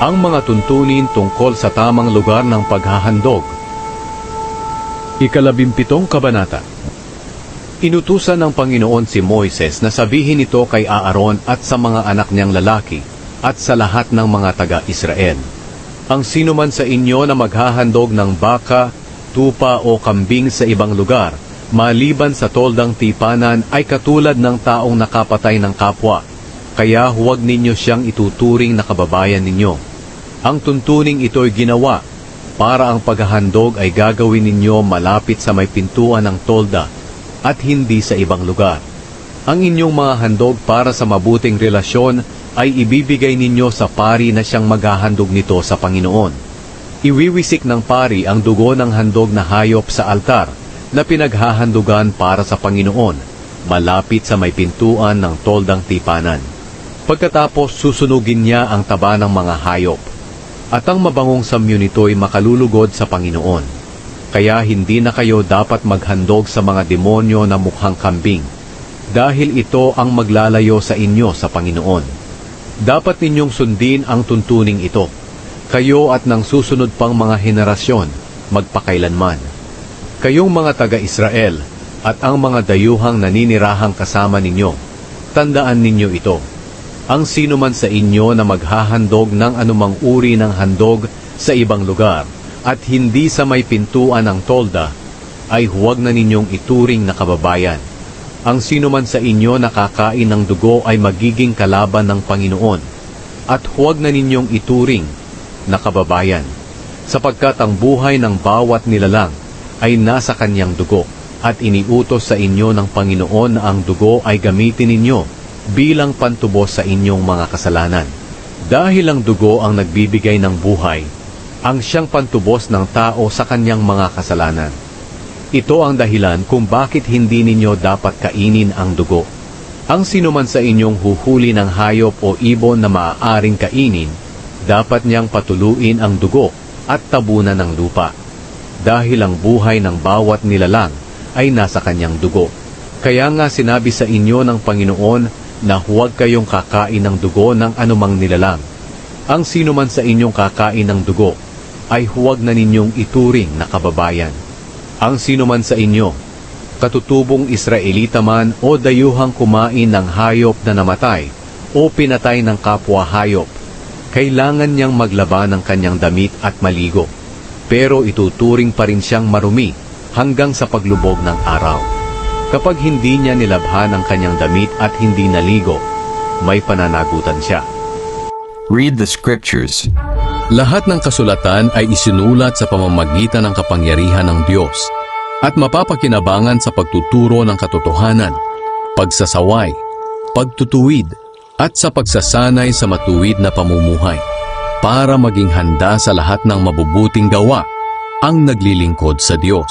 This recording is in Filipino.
Ang mga tuntunin tungkol sa tamang lugar ng paghahandog. Ikalabimpitong kabanata. Inutusan ng Panginoon si Moises na sabihin ito kay Aaron at sa mga anak niyang lalaki at sa lahat ng mga taga-Israel. Ang sino man sa inyo na maghahandog ng baka, tupa o kambing sa ibang lugar, maliban sa toldang tipanan ay katulad ng taong nakapatay ng kapwa, kaya huwag ninyo siyang ituturing na kababayan ninyo. Ang tuntuning ito'y ginawa para ang paghahandog ay gagawin ninyo malapit sa may pintuan ng tolda at hindi sa ibang lugar. Ang inyong mga handog para sa mabuting relasyon ay ibibigay ninyo sa pari na siyang maghahandog nito sa Panginoon. Iwiwisik ng pari ang dugo ng handog na hayop sa altar na pinaghahandugan para sa Panginoon, malapit sa may pintuan ng toldang tipanan. Pagkatapos susunugin niya ang taba ng mga hayop, at ang mabangong samyo nito'y makalulugod sa Panginoon. Kaya hindi na kayo dapat maghandog sa mga demonyo na mukhang kambing, dahil ito ang maglalayo sa inyo sa Panginoon. Dapat ninyong sundin ang tuntuning ito, kayo at ng susunod pang mga henerasyon, magpakailanman. Kayong mga taga-Israel at ang mga dayuhang naninirahang kasama ninyo, tandaan ninyo ito. Ang sino man sa inyo na maghahandog ng anumang uri ng handog sa ibang lugar at hindi sa may pintuan ng tolda, ay huwag na ninyong ituring na kababayan. Ang sino man sa inyo na kakain ng dugo ay magiging kalaban ng Panginoon, at huwag na ninyong ituring na kababayan, sapagkat ang buhay ng bawat nilalang ay nasa kanyang dugo, at iniutos sa inyo ng Panginoon na ang dugo ay gamitin ninyo bilang pantubos sa inyong mga kasalanan. Dahil ang dugo ang nagbibigay ng buhay, ang siyang pantubos ng tao sa kanyang mga kasalanan. Ito ang dahilan kung bakit hindi ninyo dapat kainin ang dugo. Ang sinuman sa inyong huhuli ng hayop o ibon na maaaring kainin, dapat niyang patuluin ang dugo at tabunan ng lupa. Dahil ang buhay ng bawat nilalang ay nasa kanyang dugo. Kaya nga sinabi sa inyo ng Panginoon na huwag kayong kakain ng dugo ng anumang nilalang. Ang sino man sa inyong kakain ng dugo, ay huwag na ninyong ituring na kababayan. Ang sino man sa inyo, katutubong Israelita man o dayuhang kumain ng hayop na namatay o pinatay ng kapwa hayop, kailangan niyang maglaba ng kanyang damit at maligo. Pero ituturing pa rin siyang marumi hanggang sa paglubog ng araw. Kapag hindi niya nilabhan ang kanyang damit at hindi naligo, may pananagutan siya. Read the scriptures. Lahat ng kasulatan ay isinulat sa pamamagitan ng kapangyarihan ng Diyos at mapapakinabangan sa pagtuturo ng katotohanan, pagsasaway, pagtutuwid, at sa pagsasanay sa matuwid na pamumuhay para maging handa sa lahat ng mabubuting gawa ang naglilingkod sa Diyos.